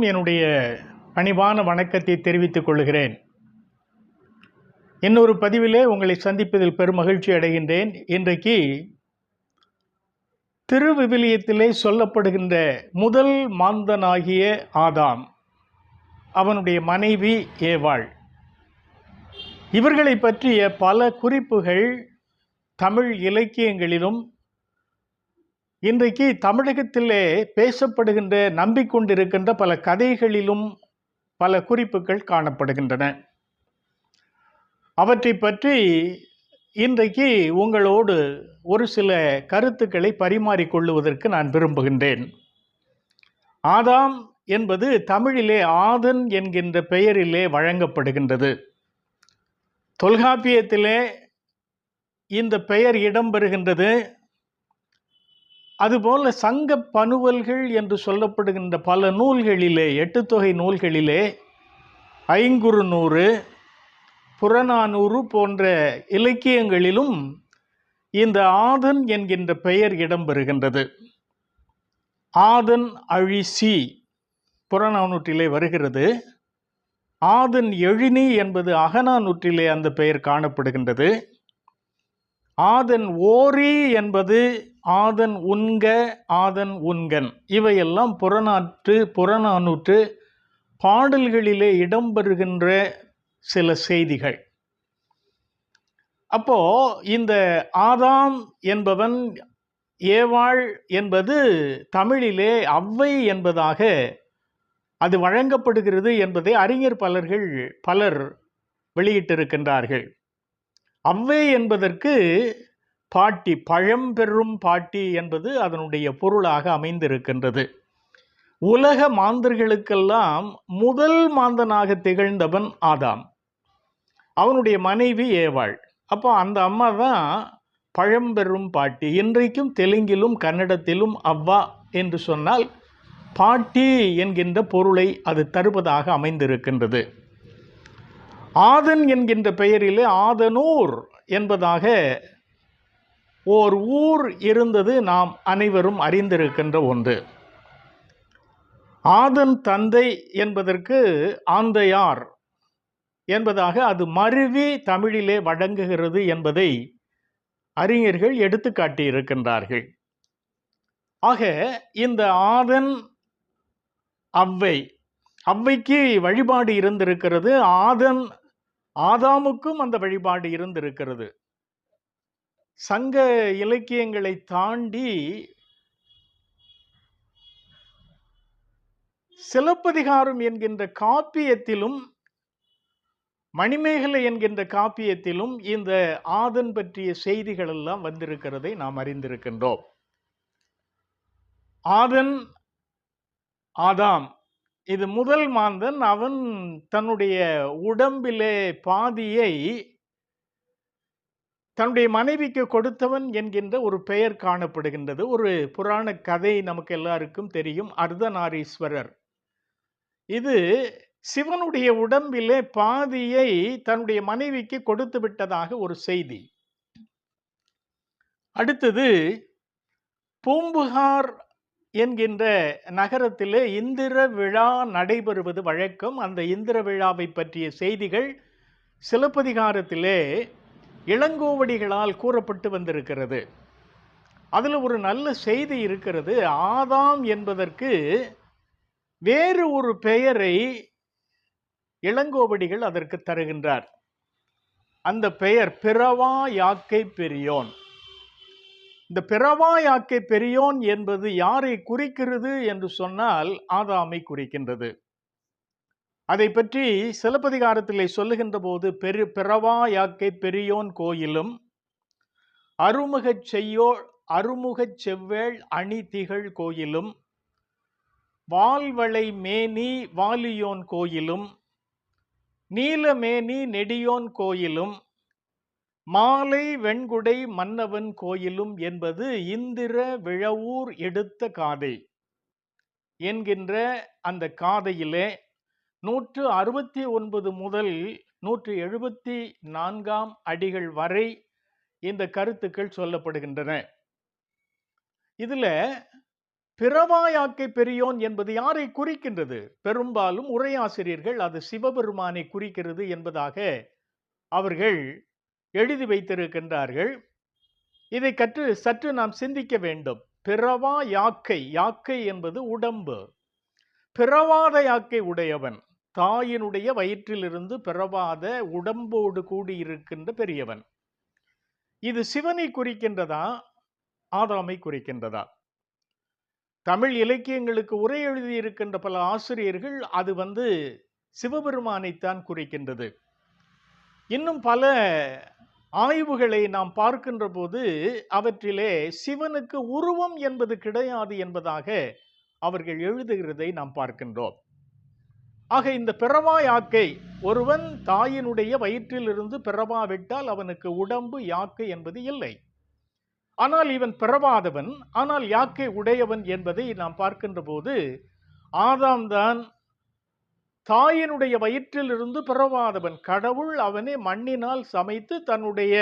என்னுடைய பணிவான வணக்கத்தை தெரிவித்துக் கொள்கிறேன். இன்னொரு பதிவிலே உங்களை சந்திப்பதில் பெரும் மகிழ்ச்சி அடைகின்றேன். இன்றைக்கு திருவிவிலியத்திலே சொல்லப்படுகின்ற முதல் மாந்தனாகிய ஆதாம் அவனுடைய மனைவி ஏவாள். இவர்களை பற்றிய பல குறிப்புகள் தமிழ் இலக்கியங்களிலும் இன்றைக்கு தமிழகத்திலே பேசப்படுகின்ற நம்பிக்கொண்டிருக்கின்ற பல கதைகளிலும் பல குறிப்புகள் காணப்படுகின்றன. அவற்றை பற்றி இன்றைக்கு உங்களோடு ஒரு சில கருத்துக்களை பரிமாறிக்கொள்ளுவதற்கு நான் விரும்புகின்றேன். ஆதாம் என்பது தமிழிலே ஆதன் என்கின்ற பெயரிலே வழங்கப்படுகின்றது. தொல்காப்பியத்திலே இந்த பெயர் இடம்பெறுகின்றது அதுபோல சங்க பனுவல்கள் என்று சொல்லப்படுகின்ற பல நூல்களிலே எட்டு தொகை நூல்களிலே ஐங்குறு நூறு புறநானூறு போன்ற இலக்கியங்களிலும் இந்த ஆதன் என்கின்ற பெயர் இடம்பெறுகின்றது. ஆதன் அழிசி புறநானூற்றிலே வருகிறது. ஆதன் எழினி என்பது அகநானூற்றிலே அந்த பெயர் காணப்படுகின்றது. ஆதன் ஓரி என்பது ஆதன் உண்க ஆதன் உண்கன். இவையெல்லாம் புறநாற்று புறநானூற்று பாடல்களிலே இடம்பெறுகின்ற சில செய்திகள். அப்போ இந்த ஆதாம் என்பவன் ஏவாள் என்பது தமிழிலே அவ்வை என்பதாக அது வழங்கப்படுகிறது என்பதை அறிஞர் பலர்கள் பலர் வெளியிட்டிருக்கின்றார்கள். அவ்வே என்பதற்கு பாட்டி பழம்பெரும் பாட்டி என்பது அதனுடைய பொருளாக அமைந்திருக்கின்றது. உலக மாந்தர்களுக்கெல்லாம் முதல் மாந்தனாக திகழ்ந்தவன் ஆதாம். அவனுடைய மனைவி ஏவாள். அப்போ அந்த அம்மா தான் பழம்பெரும் பாட்டி. இன்றைக்கும் தெலுங்கிலும் கன்னடத்திலும் அவ்வா என்று சொன்னால் பாட்டி என்கின்ற பொருளை அது தருவதாக அமைந்திருக்கின்றது. ஆதன் என்கின்ற பெயரிலே ஆதனூர் என்பதாக ஓர் ஊர் இருந்தது நாம் அனைவரும் அறிந்திருக்கின்ற ஒன்று. ஆதன் தந்தை என்பதற்கு ஆந்தையார் என்பதாக அது மருவி தமிழிலே வழங்குகிறது என்பதை அறிஞர்கள் எடுத்து காட்டியிருக்கின்றார்கள் ஆக இந்த ஆதன் அவ்வை அவ்வைக்கு வழிபாடு இருந்திருக்கிறது ஆதன் ஆதாமுக்கும் அந்த வழிபாடு இருந்திருக்கிறது. சங்க இலக்கியங்களை தாண்டி சிலப்பதிகாரம் என்கின்ற காப்பியத்திலும் மணிமேகலை என்கின்ற காப்பியத்திலும் இந்த ஆதன் பற்றிய செய்திகள் எல்லாம் வந்திருக்கிறதை நாம் அறிந்திருக்கின்றோம். ஆதன் ஆதாம் இது முதல் மாந்தன். அவன் தன்னுடைய உடம்பிலே பாதியை தன்னுடைய மனைவிக்கு கொடுத்தவன் என்கின்ற ஒரு பெயர் காணப்படுகின்றது. ஒரு புராண கதை நமக்கு எல்லாருக்கும் தெரியும். அர்த்தநாரீஸ்வரர். இது சிவனுடைய உடம்பிலே பாதியை தன்னுடைய மனைவிக்கு கொடுத்து விட்டதாக ஒரு செய்தி. அடுத்தது பூம்புகார் என்கின்ற நகரத்திலே இந்திர விழா நடைபெறுவது வழக்கம். அந்த இந்திர விழாவை பற்றிய செய்திகள் சிலப்பதிகாரத்திலே இளங்கோவடிகளால் கூறப்பட்டு வந்திருக்கிறது. அதில் ஒரு நல்ல செய்தி இருக்கிறது. ஆதாம் என்பதற்கு வேறு ஒரு பெயரை இளங்கோவடிகள் அதற்கு தருகின்றார். அந்த பெயர் பிறவா யாக்கை பெரியோன். இந்த பிறவா யாக்கை பெரியோன் என்பது யாரை குறிக்கிறது என்று சொன்னால் ஆதாமை குறிக்கின்றது. அதை பற்றி சிலப்பதிகாரத்திலே சொல்லுகின்ற போது பெரு பிறவா யாக்கை பெரியோன் கோயிலும் அருமுகச் செய்யோ அருமுகச் செவ்வேள் அணி திகழ் கோயிலும் வால்வளை மேனி வாலியோன் கோயிலும் நீலமேனி நெடியோன் கோயிலும் மாலை வெண்குடை மன்னவன் கோயிலும் என்பது இந்திர விழவூர் எடுத்த காதை என்கின்ற அந்த காதையிலே நூற்று அறுபத்தி ஒன்பது முதல் நூற்று எழுபத்தி நான்காம் அடிகள் வரை இந்த கருத்துக்கள் சொல்லப்படுகின்றன. இதுல பிறவாயாக்கை பெரியோன் என்பது யாரை குறிக்கின்றது? பெரும்பாலும் உரையாசிரியர்கள் அது சிவபெருமானை குறிக்கிறது என்பதாக அவர்கள் எழுதி வைத்திருக்கின்றார்கள். இதை கற்று சற்று நாம் சிந்திக்க வேண்டும். பிறவா யாக்கை யாக்கை என்பது உடம்பு. பிறவாத யாக்கை உடையவன். தாயினுடைய வயிற்றிலிருந்து பிறவாத உடம்போடு கூடியிருக்கின்ற பெரியவன். இது சிவனை குறிக்கின்றதா? ஆதாமை குறிக்கின்றதா? தமிழ் இலக்கியங்களுக்கு உரை எழுதியிருக்கின்ற பல ஆசிரியர்கள் அது வந்து சிவபெருமானைத்தான் குறிக்கின்றது. இன்னும் பல ஆய்வுகளை நாம் பார்க்கின்ற போது அவற்றிலே சிவனுக்கு உருவம் என்பது கிடையாது என்பதாக அவர்கள் எழுதுகிறதை நாம் பார்க்கின்றோம். ஆக இந்த பிறவா யாக்கை ஒருவன் தாயினுடைய வயிற்றிலிருந்து பிறவாவிட்டால் அவனுக்கு உடம்பு யாக்கை என்பது இல்லை. ஆனால் இவன் பிறவாதவன் ஆனால் யாக்கை உடையவன் என்பதை நாம் பார்க்கின்ற போது ஆதாம் தான் தாயினுடைய வயிற்றிலிருந்து பிறவாதவன் கடவுள் அவனை மண்ணினால் சமைத்து தன்னுடைய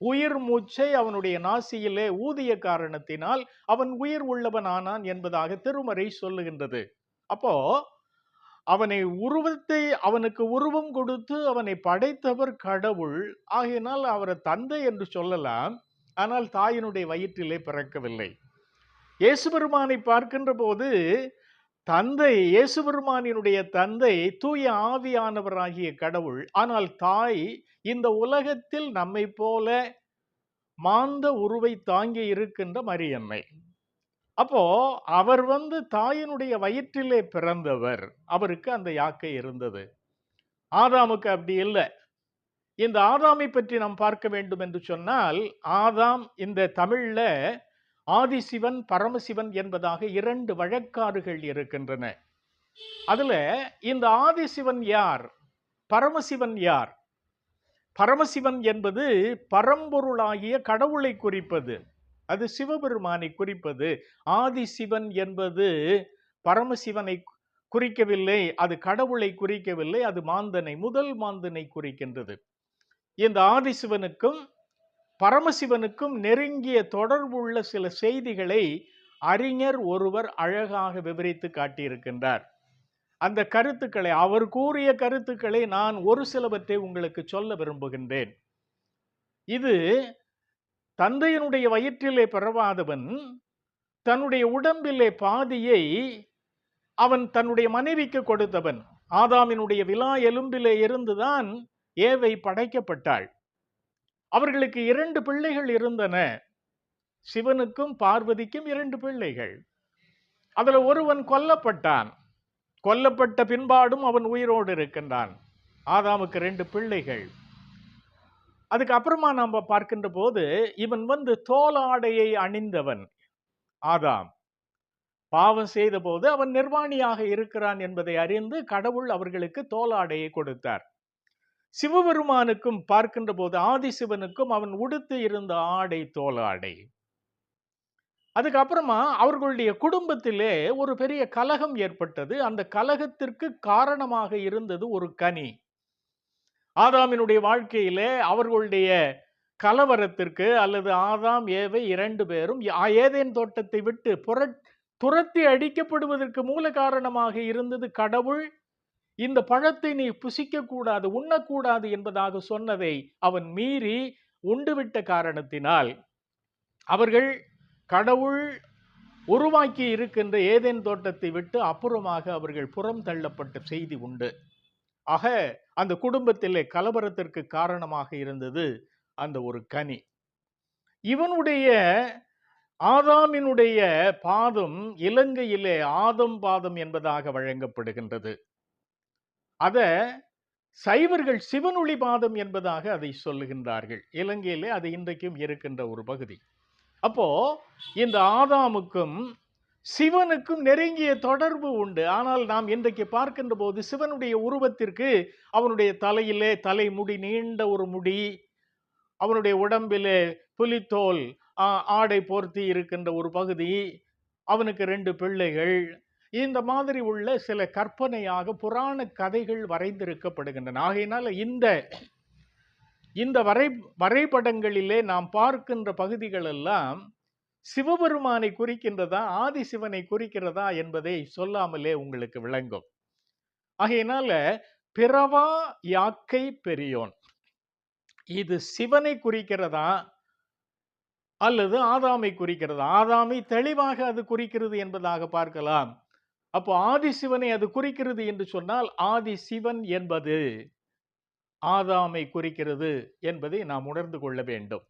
உயிர் மூச்சை அவனுடைய நாசியிலே ஊதிய காரணத்தினால் அவன் உயிர் உள்ளவன் ஆனான் என்பதாக திருமறை சொல்லுகின்றது. அப்போ அவனை உருவத்தை அவனுக்கு உருவம் கொடுத்து அவனை படைத்தவர் கடவுள். ஆகையினால் அவரை தந்தை என்று சொல்லலாம். ஆனால் தாயினுடைய வயிற்றிலே பிறக்கவில்லை. இயேசுபெருமானை பார்க்கின்ற போது தந்தை இயேசுபெருமானினுடைய தந்தை தூய ஆவியானவராகிய கடவுள். ஆனால் தாய் இந்த உலகத்தில் நம்மை போல மாந்த உருவை தாங்கி இருக்கின்ற மரியம்மை அப்போ அவர் வந்து தாயினுடைய வயிற்றிலே பிறந்தவர். அவருக்கு அந்த யாக்கை இருந்தது. ஆதாமுக்கு அப்படி இல்லை. இந்த ஆதாமை பற்றி நாம் பார்க்க வேண்டும் என்று சொன்னால் ஆதாம் இந்த தமிழ்ல ஆதிசிவன் பரமசிவன் என்பதாக இரண்டு வழக்காறுகள் இருக்கின்றன. அதுல இந்த ஆதிசிவன் யார்? பரமசிவன் யார்? பரமசிவன் என்பது பரம்பொருளாகிய கடவுளை குறிப்பது. அது சிவபெருமானை குறிப்பது. ஆதிசிவன் என்பது பரமசிவனை குறிக்கவில்லை அது கடவுளை குறிக்கவில்லை அது மாந்தனை முதல் மாந்தனை குறிக்கின்றது. இந்த ஆதிசிவனுக்கும் பரமசிவனுக்கும் நெருங்கிய தொடர்புள்ள சில செய்திகளை அறிஞர் ஒருவர் அழகாக விவரித்து காட்டியிருக்கின்றார். அந்த கருத்துக்களை அவர் கூறிய கருத்துக்களை நான் ஒரு சிலவற்றை உங்களுக்கு சொல்ல விரும்புகின்றேன். இது தந்தையினுடைய வயிற்றிலே பிறவாதவன் தன்னுடைய உடம்பிலே பாதியை அவன் தன்னுடைய மனைவிக்கு கொடுத்தவன். ஆதாமினுடைய விழா எலும்பிலே இருந்துதான் ஏவை படைக்கப்பட்டாள். அவர்களுக்கு இரண்டு பிள்ளைகள் இருந்தன. சிவனுக்கும் பார்வதிக்கும் இரண்டு பிள்ளைகள். அதில் ஒருவன் கொல்லப்பட்டான். கொல்லப்பட்ட பின்பாடும் அவன் உயிரோடு இருக்கின்றான். ஆதாமுக்கு ரெண்டு பிள்ளைகள். அதுக்கப்புறமா நாம் பார்க்கின்ற போது இவன் வந்து தோலாடையை அணிந்தவன் ஆதாம். பாவம் செய்த போது அவன் நிர்வாணியாக இருக்கிறான் என்பதை அறிந்து கடவுள் அவர்களுக்கு தோலாடையை கொடுத்தார். சிவபெருமானுக்கும் பார்க்கின்ற போது ஆதிசிவனுக்கும் அவன் உடுத்து இருந்த ஆடை தோலாடை அதுக்கப்புறமா அவர்களுடைய குடும்பத்திலே ஒரு பெரிய கலகம் ஏற்பட்டது. அந்த கலகத்திற்கு காரணமாக இருந்தது ஒரு கனி. ஆதாமினுடைய வாழ்க்கையிலே அவர்களுடைய கலவரத்திற்கு அல்லது ஆதாம் ஏவை இரண்டு பேரும் ஏதேன் தோட்டத்தை விட்டு புரட் துரத்தி அடிக்கப்படுவதற்கு மூல காரணமாக இருந்தது கடவுள். இந்த பழத்தை நீ புசிக்க கூடாது உண்ணக்கூடாது என்பதாக சொன்னதை அவன் மீறி உண்டுவிட்ட காரணத்தினால் அவர்கள் கடவுள் உருவாக்கி இருக்கின்ற ஏதேன் தோட்டத்தை விட்டு அப்புறமாக அவர்கள் புறம் தள்ளப்பட்ட செய்தி உண்டு. ஆக அந்த குடும்பத்திலே கலவரத்திற்கு காரணமாக இருந்தது அந்த ஒரு கனி. இவனுடைய ஆதாமினுடைய பாதம் இலங்கையிலே ஆதம் பாதம் என்பதாக வழங்கப்படுகின்றது. அத சைவர்கள் சிவனொளி பாதம் என்பதாக அதை சொல்லுகின்றார்கள். இலங்கையிலே அது இன்றைக்கும் இருக்கின்ற ஒரு பகுதி. அப்போ இந்த ஆதாமுக்கும் சிவனுக்கும் நெருங்கிய தொடர்பு உண்டு. ஆனால் நாம் இன்றைக்கு பார்க்கின்ற போது சிவனுடைய உருவத்திற்கு அவனுடைய தலையிலே தலைமுடி நீண்ட ஒரு முடி அவனுடைய உடம்பிலே புலித்தோல் ஆடை போர்த்தி இருக்கின்ற ஒரு பகுதி அவனுக்கு ரெண்டு பிள்ளைகள். இந்த மாதிரி உள்ள சில கற்பனையாக புராண கதைகள் வரைந்திருக்கப்படுகின்றன. ஆகையினால் இந்த இந்த வரை வரைபடங்களிலே நாம் பார்க்கின்ற பகுதிகளெல்லாம் சிவபெருமானை குறிக்கின்றதா ஆதி சிவனை குறிக்கிறதா என்பதை சொல்லாமலே உங்களுக்கு விளங்கும். ஆகையினால பிறவா யாக்கை பெரியோன்? இது சிவனை குறிக்கிறதா அல்லது ஆதாமை குறிக்கிறதா? ஆதாமை தெளிவாக அது குறிக்கிறது என்பதாக பார்க்கலாம். அப்போ ஆதி சிவனை அது குறிக்கிறது என்று சொன்னால் ஆதி சிவன் என்பது ஆதாமை குறிக்கிறது என்பதை நாம் உணர்ந்து கொள்ள வேண்டும்.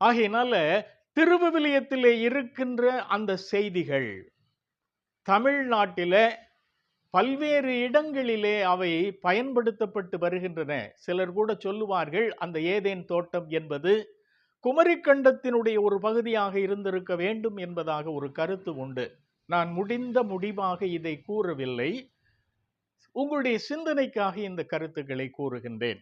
ஆகையினால திருவிவிலியத்திலே இருக்கின்ற அந்த செய்திகள் தமிழ்நாட்டில பல்வேறு இடங்களிலே அவை பயன்படுத்தப்பட்டு வருகின்றன. சிலர் கூட சொல்லுவார்கள் அந்த ஏதேன் தோட்டம் என்பது குமரிக்கண்டத்தினுடைய ஒரு பகுதியாக இருந்திருக்க வேண்டும் என்பதாக ஒரு கருத்து உண்டு. நான் முடிந்த முடிவாக இதை கூறவில்லை. உங்களுடைய சிந்தனைக்காக இந்த கருத்துக்களை கூறுகின்றேன்.